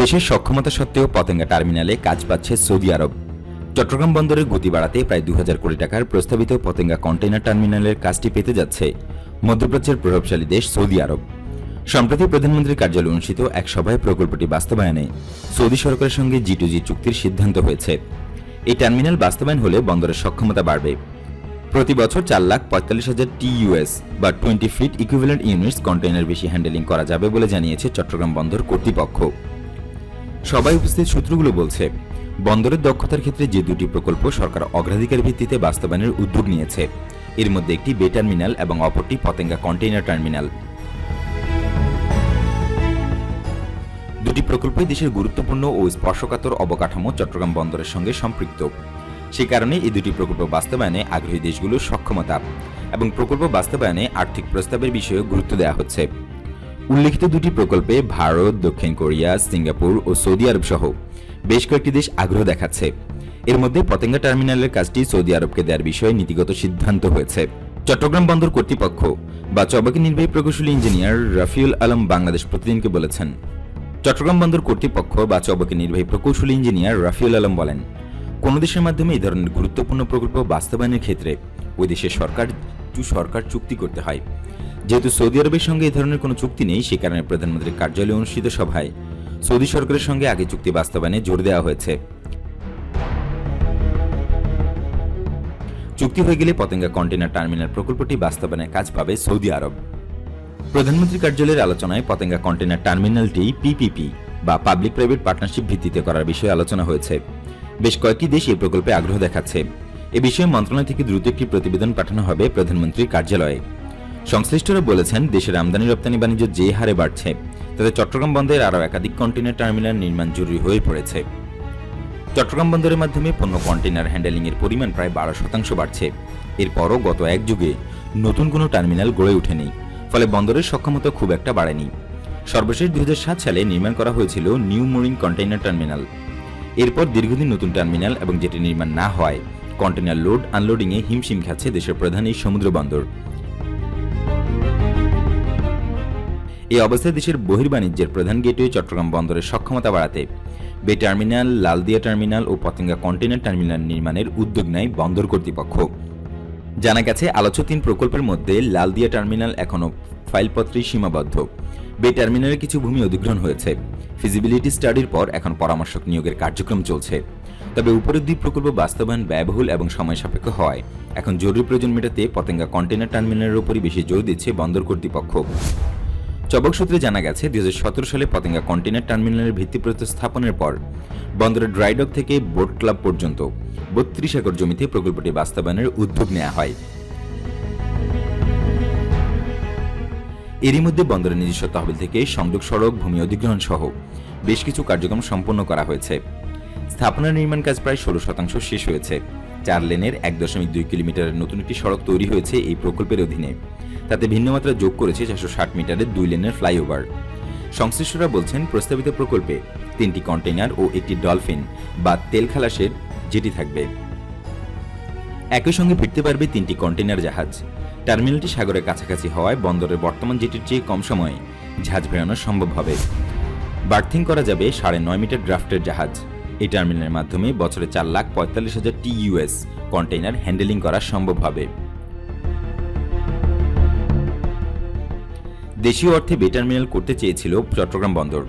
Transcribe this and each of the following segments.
দেশের সক্ষমতা সত্ত্বেও পতেঙ্গা টার্মিনালে কাজ পাচ্ছে সৌদি আরব। চট্টগ্রাম বন্দরের গতি বাড়াতে প্রায় দু হাজার কোটি টাকার প্রস্তাবিত পতেঙ্গা কন্টেইনার টার্মিনালের কাজটি পেতে যাচ্ছে মধ্যপ্রাচ্যের প্রভাবশালী দেশ সৌদি আরব। সম্প্রতি প্রধানমন্ত্রীর কার্যালয়ে অনুষ্ঠিত এক সভায় প্রকল্পটি বাস্তবায়নে সৌদি সরকারের সঙ্গে জি টু জি চুক্তির সিদ্ধান্ত হয়েছে। এই টার্মিনাল বাস্তবায়ন হলে বন্দরের সক্ষমতা বাড়বে। প্রতি বছর চার লাখ পঁয়তাল্লিশ হাজার টিইউএস বা twenty feet equivalent units container বেশি হ্যান্ডেলিং করা যাবে বলে জানিয়েছে চট্টগ্রাম বন্দর কর্তৃপক্ষ। সবাই উপস্থিত সূত্রগুলো বলছে, বন্দরের দক্ষতার ক্ষেত্রে যে দুটি প্রকল্প সরকার অগ্রাধিকার ভিত্তিতে বাস্তবায়নের উদ্যোগ নিয়েছে। এর মধ্যে একটি বে টার্মিনাল এবং অপরটি পতেঙ্গা কন্টেইনার টার্মিনাল। দুটি প্রকল্পই দেশের গুরুত্বপূর্ণ ও স্পর্শকাতর অবকাঠামো চট্টগ্রাম বন্দরের সঙ্গে সম্পৃক্ত। সে কারণে এই দুটি প্রকল্প বাস্তবায়নে আগ্রহী দেশগুলোর সক্ষমতা এবং প্রকল্প বাস্তবায়নে আর্থিক প্রস্তাবের বিষয়ে গুরুত্ব দেওয়া হচ্ছে। উল্লেখিত দুটি প্রকল্পে ভারত, দক্ষিণ কোরিয়া, সিঙ্গাপুর ও সৌদি আরব সহ বেশ কয়েকটি দেশ আগ্রহ দেখাচ্ছে। এর মধ্যে পতেঙ্গা টার্মিনালের কাজটি সৌদি আরবকে দেওয়ার বিষয়ে নীতিগত সিদ্ধান্ত হয়েছে। চট্টগ্রাম বন্দর কর্তৃপক্ষ বা চবাকি নির্বাহী প্রকৌশলী ইঞ্জিনিয়ার রাফিউল আলম বাংলাদেশ প্রতিদিনকে বলেছেন, চট্টগ্রাম বন্দর কর্তৃপক্ষ বা চবকে নির্বাহী প্রকৌশলী ইঞ্জিনিয়ার রাফিউল আলম বলেন, কোন দেশের মাধ্যমে এই ধরনের গুরুত্বপূর্ণ প্রকল্প বাস্তবায়নের ক্ষেত্রে ওই দেশের সরকার টু সরকার চুক্তি করতে হয়। যেহেতু সৌদি আরবের সঙ্গে এই ধরনের কোনো চুক্তি নেই, সে কারণে প্রধানমন্ত্রীর কার্যালয়ে অনুষ্ঠিত সভায় সৌদি সরকারের সঙ্গে আগে চুক্তি বাস্তবায়নে জোর দেওয়া হয়েছে। চুক্তি হয়ে গেলে পতেঙ্গা কন্টেনার টার্মিনাল প্রকল্পটি বাস্তবায়নের কাজ পাবে সৌদি আরব। প্রধানমন্ত্রী কার্যালয়ের আলোচনায় পতেঙ্গা কন্টেনার টার্মিনালটি পিপিপি বা পাবলিক প্রাইভেট পার্টনারশিপ ভিত্তিতে করার বিষয়ে আলোচনা হয়েছে। বেশ কয়েকটি দেশ এই প্রকল্পে আগ্রহ দেখাচ্ছে। এ বিষয়ে মন্ত্রণালয় থেকে দ্রুত একটি প্রতিবেদন পাঠানো হবে প্রধানমন্ত্রীর কার্যালয়ে। সংশ্লিষ্টরা বলেছেন, দেশের আমদানি রপ্তানি বাণিজ্য যে হারে বাড়ছে, তাতে চট্টগ্রাম বন্দরের আরও একাধিক কন্টেনার টার্মিনাল নির্মাণ জরুরি হয়ে পড়েছে। চট্টগ্রাম বন্দরের মাধ্যমে পণ্য কন্টেনার হ্যান্ডেলিং এর পরিমাণ প্রায় বারো শতাংশ বাড়ছে। এরপরও গত এক যুগে নতুন কোনো টার্মিনাল গড়ে ওঠেনি, ফলে বন্দরের সক্ষমতা খুব একটা বাড়েনি। সর্বশেষ দুই হাজার সাত সালে নির্মাণ করা হয়েছিল নিউ মোরিং কন্টেইনার টার্মিনাল। এরপর দীর্ঘদিন নতুন টার্মিনাল এবং যেটি নির্মাণ না হয় কন্টেনার লোড আনলোডিংয়ে হিমশিম খাচ্ছে দেশের প্রধান এই সমুদ্র বন্দর। এই অবস্থায় দেশের বহির্বাণিজ্যের প্রধান গেটওয়ে চট্টগ্রাম বন্দরের সক্ষমতা বাড়াতে বে টার্মিনাল, লালদিয়া টার্মিনাল ও পতেঙ্গা কন্টেনার টার্মিনাল নির্মাণের উদ্যোগ নেয় বন্দর কর্তৃপক্ষ। জানা গেছে, আলোচ্য তিন প্রকল্পের মধ্যে লালদিয়া টার্মিনাল এখনও ফাইলপত্রেই সীমাবদ্ধ। বে টার্মিনালে কিছু ভূমি অধিগ্রহণ হয়েছে। ফিজিবিলিটি স্টাডির পর এখন পরামর্শক নিয়োগের কার্যক্রম চলছে। তবে উপরের দুই প্রকল্প বাস্তবায়ন ব্যয়বহুল এবং সময় সাপেক্ষ হওয়ায় এখন জরুরি প্রয়োজন মেটাতে পতেঙ্গা কন্টেনার টার্মিনালের উপরই বেশি জোর দিচ্ছে বন্দর কর্তৃপক্ষ। চবক সূত্রে জানা গেছে, দুই হাজার সতেরো সালে পতেঙ্গা কন্টেনার টার্মিনালের ভিত্তিপ্রস্তর স্থাপনের পর বন্দরের ড্রাইডক থেকে বোট ক্লাব পর্যন্ত বত্রিশ একর জমিতে প্রকল্পটি বাস্তবায়নের উদ্যোগ নেওয়া হয়। এরই মধ্যে বন্দরের নিজস্ব তহবিল থেকে সংযোগ সড়ক, ভূমি অধিগ্রহণ সহ বেশ কিছু কার্যক্রম সম্পন্ন করা হয়েছে। স্থাপনা নির্মাণ কাজ প্রায় ষোলো শতাংশ শেষ হয়েছে। চার লেনের এক দশমিক দুই কিলোমিটারের নতুন একটি সড়ক তৈরি হয়েছে এই প্রকল্পের অধীনে। তাতে ভিন্নমাত্রা যোগ করেছে চারশো ষাট মিটারের দুই লেনের ফ্লাইওভার। সংশ্লিষ্টরা বলছেন, প্রস্তাবিত প্রকল্পে তিনটি কন্টেইনার ও একটি ডলফিন বা তেল খালাসের জেটি থাকবে। একই সঙ্গে ফিরতে পারবে তিনটি কন্টেইনার জাহাজ। টার্মিনালটি সাগরের কাছাকাছি হওয়ায় বন্দরের বর্তমান জেটির চেয়ে কম সময়ে জাহাজ বেড়ানো সম্ভব হবে। বার্থিং করা যাবে সাড়ে নয় মিটার ড্রাফটের জাহাজ। এই টার্মিনালের মাধ্যমে বছরে চার লাখ পঁয়তাল্লিশ হাজার টিইউএস কন্টেইনার হ্যান্ডেলিং করা সম্ভব হবে। দেশীয় অর্থে বে টার্মিনাল করতে চেয়েছিল চট্টগ্রাম বন্দর।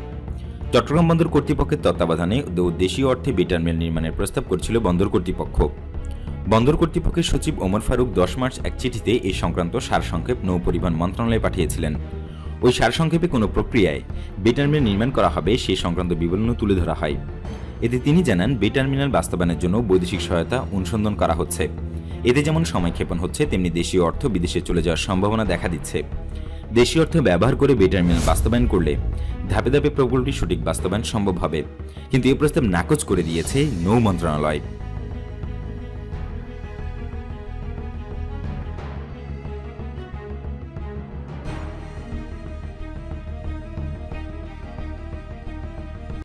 চট্টগ্রাম বন্দর কর্তৃপক্ষের তত্ত্বাবধানে দেশীয় অর্থে বে টার্মিনাল নির্মাণের প্রস্তাব করছিল বন্দর কর্তৃপক্ষ। বন্দর কর্তৃপক্ষের সচিব ওমর ফারুক দশ মার্চ এক চিঠিতে এই সংক্রান্ত সারসংক্ষেপ নৌ পরিবহন মন্ত্রণালয়ে পাঠিয়েছিলেন। ওই সারসংক্ষেপে কোনো প্রক্রিয়ায় বে টার্মিনাল নির্মাণ করা হবে সেই সংক্রান্ত বিবরণও তুলে ধরা হয়। এতে তিনি জানান বে টার্মিনাল বাস্তবায়নের জন্য বৈদেশিক সহায়তা অনুসন্ধান করা হচ্ছে। এতে যেমন সময় ক্ষেপণ হচ্ছে, তেমনি দেশীয় অর্থ বিদেশে চলে যাওয়ার সম্ভাবনা দেখা দিচ্ছে। দেশীয় অর্থে ব্যবহার করে বে টার্মিনাল বাস্তবায়ন করলে ধাপে ধাপে প্রকল্পটি সঠিক বাস্তবায়ন সম্ভব হবে। কিন্তু এই প্রস্তাব নাকচ করে দিয়েছে নৌ মন্ত্রণালয়।